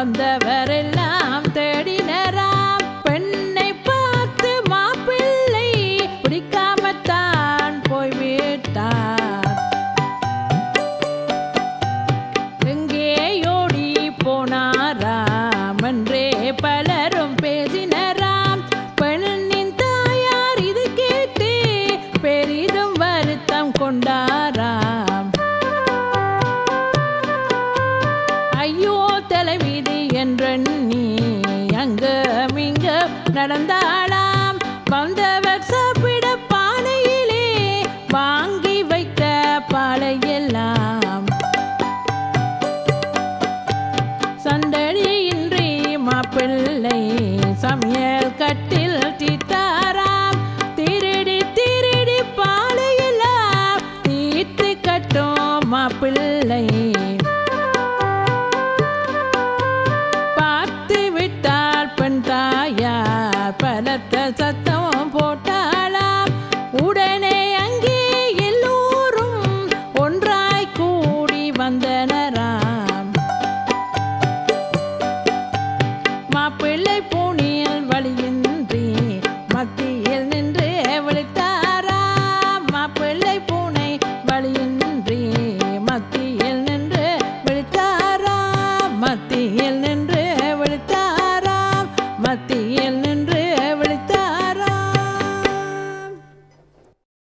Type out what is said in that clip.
வந்தவரெல்லாம் தேடினராம். பெண்ணை பார்த்து மாப்பிள்ளை பிடிக்காமத்தான் போய்விட்டார் எங்கேயோடி போனாராம் என்றே பலரும் பேசினராம். பெண்ணின் தாயார் இது கேட்டு பெரிதும் வருத்தம் கொண்டார். நடந்தாளாம். வந்தவர் சாப்பிட பானையிலே வாங்கி வைத்த பாலையெல்லாம். சந்தடியின்றி மாப்பிள்ளை நடத்த சத்தம் போட்டாளாம். உடனே அங்கே எல்லோரும் ஒன்றாய் கூடி வந்தனராம். மாப்பிள்ளை பூனியில் வழியின்றி மத்தியில் நின்று விழித்தாரா மாப்பிள்ளை பூனை வழியின்றி மத்தியில் நின்று விழித்தாரா மத்தியில்